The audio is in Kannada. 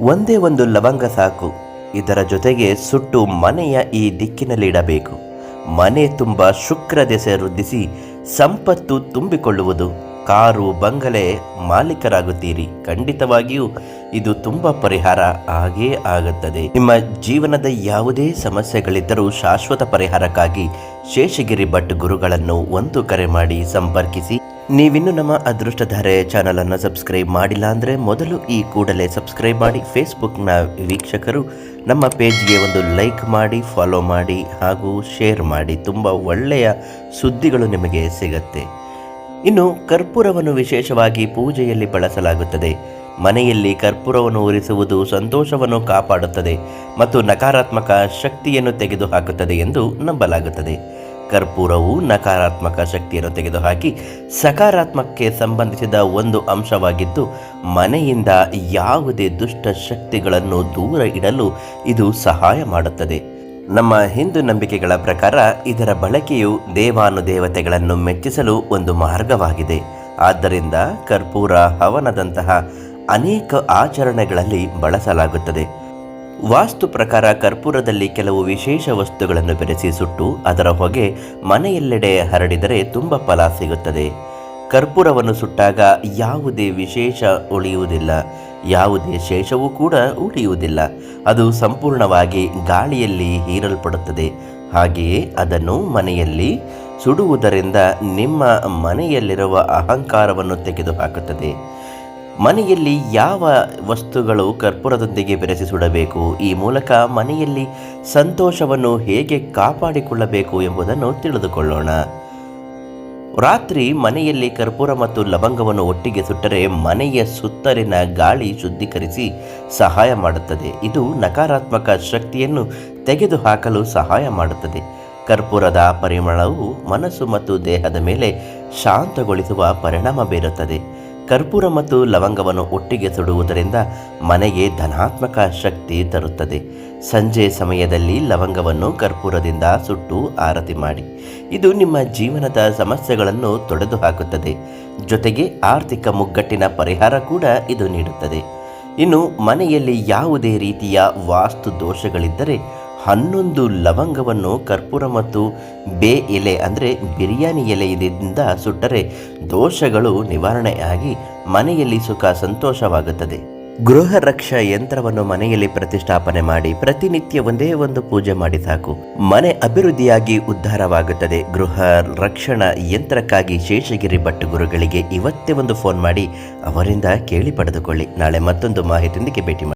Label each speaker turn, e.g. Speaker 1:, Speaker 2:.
Speaker 1: ಒಂದೇ ಒಂದು ಲವಂಗ ಸಾಕು. ಇದರ ಜೊತೆಗೆ ಸುಟ್ಟು ಮನೆಯ ಈ ದಿಕ್ಕಿನಲ್ಲಿಡಬೇಕು. ಮನೆ ತುಂಬ ಶುಕ್ರ ದೆಸೆ ವೃದ್ಧಿಸಿ ಸಂಪತ್ತು ತುಂಬಿಕೊಳ್ಳುವುದು. ಕಾರು, ಬಂಗಲೆ ಮಾಲೀಕರಾಗುತ್ತೀರಿ. ಖಂಡಿತವಾಗಿಯೂ ಇದು ತುಂಬ ಪರಿಹಾರ. ಆಗೇ ಆಗುತ್ತದೆ. ನಿಮ್ಮ ಜೀವನದ ಯಾವುದೇ ಸಮಸ್ಯೆಗಳಿದ್ದರೂ ಶಾಶ್ವತ ಪರಿಹಾರಕ್ಕಾಗಿ ಶೇಷಗಿರಿ ಭಟ್ ಗುರುಗಳನ್ನು ಒಂದು ಕರೆ ಮಾಡಿ ಸಂಪರ್ಕಿಸಿ. ನೀವಿನ್ನು ನಮ್ಮ ಅದೃಷ್ಟಧಾರೆ ಚಾನಲ್ ಅನ್ನು ಸಬ್ಸ್ಕ್ರೈಬ್ ಮಾಡಿಲ್ಲ ಅಂದರೆ ಮೊದಲು ಈ ಕೂಡಲೇ ಸಬ್ಸ್ಕ್ರೈಬ್ ಮಾಡಿ ಫೇಸ್ಬುಕ್ನ ವೀಕ್ಷಕರು ನಮ್ಮ ಪೇಜ್ಗೆ ಒಂದು ಲೈಕ್ ಮಾಡಿ, ಫಾಲೋ ಮಾಡಿ ಹಾಗೂ ಶೇರ್ ಮಾಡಿ. ತುಂಬ ಒಳ್ಳೆಯ ಸುದ್ದಿಗಳು ನಿಮಗೆ ಸಿಗತ್ತೆ. ಇನ್ನು ಕರ್ಪೂರವನ್ನು ವಿಶೇಷವಾಗಿ ಪೂಜೆಯಲ್ಲಿ ಬಳಸಲಾಗುತ್ತದೆ. ಮನೆಯಲ್ಲಿ ಕರ್ಪೂರವನ್ನು ಉರಿಸುವುದು ಸಂತೋಷವನ್ನು ಕಾಪಾಡುತ್ತದೆ ಮತ್ತು ನಕಾರಾತ್ಮಕ ಶಕ್ತಿಯನ್ನು ತೆಗೆದುಹಾಕುತ್ತದೆ ಎಂದು ನಂಬಲಾಗುತ್ತದೆ. ಕರ್ಪೂರವು ನಕಾರಾತ್ಮಕ ಶಕ್ತಿಯನ್ನು ತೆಗೆದುಹಾಕಿ ಸಕಾರಾತ್ಮಕಕ್ಕೆ ಸಂಬಂಧಿಸಿದ ಒಂದು ಅಂಶವಾಗಿದ್ದು, ಮನೆಯಿಂದ ಯಾವುದೇ ದುಷ್ಟ ಶಕ್ತಿಗಳನ್ನು ದೂರ ಇಡಲು ಇದು ಸಹಾಯ ಮಾಡುತ್ತದೆ. ನಮ್ಮ ಹಿಂದೂ ನಂಬಿಕೆಗಳ ಪ್ರಕಾರ ಇದರ ಬಳಕೆಯು ದೇವಾನುದೇವತೆಗಳನ್ನು ಮೆಚ್ಚಿಸಲು ಒಂದು ಮಾರ್ಗವಾಗಿದೆ. ಆದ್ದರಿಂದ ಕರ್ಪೂರ ಹವನದಂತಹ ಅನೇಕ ಆಚರಣೆಗಳಲ್ಲಿ ಬಳಸಲಾಗುತ್ತದೆ. ವಾಸ್ತು ಪ್ರಕಾರ ಕರ್ಪೂರದಲ್ಲಿ ಕೆಲವು ವಿಶೇಷ ವಸ್ತುಗಳನ್ನು ಬೆರೆಸಿ ಸುಟ್ಟು ಅದರ ಹೊಗೆ ಮನೆಯೆಲ್ಲೆಡೆ ಹರಡಿದರೆ ತುಂಬ ಫಲ ಸಿಗುತ್ತದೆ. ಕರ್ಪೂರವನ್ನು ಸುಟ್ಟಾಗ ಯಾವುದೇ ವಿಶೇಷ ಉಳಿಯುವುದಿಲ್ಲ. ಯಾವುದೇ ಶೇಷವೂ ಕೂಡ ಉಳಿಯುವುದಿಲ್ಲ. ಅದು ಸಂಪೂರ್ಣವಾಗಿ ಗಾಳಿಯಲ್ಲಿ ಹೀರಲ್ಪಡುತ್ತದೆ. ಹಾಗೆಯೇ ಅದನ್ನು ಮನೆಯಲ್ಲಿ ಸುಡುವುದರಿಂದ ನಿಮ್ಮ ಮನೆಯಲ್ಲಿರುವ ಅಹಂಕಾರವನ್ನು ತೆಗೆದುಹಾಕುತ್ತದೆ. ಮನೆಯಲ್ಲಿ ಯಾವ ವಸ್ತುಗಳು ಕರ್ಪೂರದೊಂದಿಗೆ ಬೆರೆಸಿ ಸುಡಬೇಕು ಈ ಮೂಲಕ ಮನೆಯಲ್ಲಿ ಸಂತೋಷವನ್ನು ಹೇಗೆ ಕಾಪಾಡಿಕೊಳ್ಳಬೇಕು ಎಂಬುದನ್ನು ತಿಳಿದುಕೊಳ್ಳೋಣ. ರಾತ್ರಿ ಮನೆಯಲ್ಲಿ ಕರ್ಪೂರ ಮತ್ತು ಲವಂಗವನ್ನು ಒಟ್ಟಿಗೆ ಸುಟ್ಟರೆ ಮನೆಯ ಸುತ್ತಲಿನ ಗಾಳಿ ಶುದ್ಧೀಕರಿಸಿ ಸಹಾಯ ಮಾಡುತ್ತದೆ. ಇದು ನಕಾರಾತ್ಮಕ ಶಕ್ತಿಯನ್ನು ತೆಗೆದುಹಾಕಲು ಸಹಾಯ ಮಾಡುತ್ತದೆ. ಕರ್ಪೂರದ ಪರಿಮಳವು ಮನಸ್ಸು ಮತ್ತು ದೇಹದ ಮೇಲೆ ಶಾಂತಗೊಳಿಸುವ ಪರಿಣಾಮ ಬೀರುತ್ತದೆ. ಕರ್ಪೂರ ಮತ್ತು ಲವಂಗವನ್ನು ಒಟ್ಟಿಗೆ ಸುಡುವುದರಿಂದ ಮನೆಗೆ ಧನಾತ್ಮಕ ಶಕ್ತಿ ತರುತ್ತದೆ. ಸಂಜೆ ಸಮಯದಲ್ಲಿ ಲವಂಗವನ್ನು ಕರ್ಪೂರದಿಂದ ಸುಟ್ಟು ಆರತಿ ಮಾಡಿ. ಇದು ನಿಮ್ಮ ಜೀವನದ ಸಮಸ್ಯೆಗಳನ್ನು ತೊಡೆದು ಹಾಕುತ್ತದೆ ಜೊತೆಗೆ ಆರ್ಥಿಕ ಮುಗ್ಗಟ್ಟಿನ ಪರಿಹಾರ ಕೂಡ ಇದು ನೀಡುತ್ತದೆ. ಇನ್ನು ಮನೆಯಲ್ಲಿ ಯಾವುದೇ ರೀತಿಯ ವಾಸ್ತು ದೋಷಗಳಿದ್ದರೆ ಹನ್ನೊಂದು ಲವಂಗವನ್ನು ಕರ್ಪೂರ ಮತ್ತು ಬೇ ಎಲೆ ಅಂದರೆ ಬಿರಿಯಾನಿ ಎಲೆಯಿಂದ ಸುಟ್ಟರೆ ದೋಷಗಳು ನಿವಾರಣೆಯಾಗಿ ಮನೆಯಲ್ಲಿ ಸುಖ ಸಂತೋಷವಾಗುತ್ತದೆ. ಗೃಹ ರಕ್ಷಾ ಯಂತ್ರವನ್ನು ಮನೆಯಲ್ಲಿ ಪ್ರತಿಷ್ಠಾಪನೆ ಮಾಡಿ ಪ್ರತಿನಿತ್ಯ ಒಂದೇ ಒಂದು ಪೂಜೆ ಮಾಡಿ ಸಾಕು. ಮನೆ ಅಭಿವೃದ್ಧಿಯಾಗಿ ಉದ್ಧಾರವಾಗುತ್ತದೆ. ಗೃಹ ರಕ್ಷಣಾ ಯಂತ್ರಕ್ಕಾಗಿ ಶೇಷಗಿರಿ ಭಟ್ ಗುರುಗಳಿಗೆ ಇವತ್ತೇ ಒಂದು ಫೋನ್ ಮಾಡಿ ಅವರಿಂದ ಕೇಳಿ ಪಡೆದುಕೊಳ್ಳಿ. ನಾಳೆ ಮತ್ತೊಂದು ಮಾಹಿತಿಯೊಂದಿಗೆ ಭೇಟಿ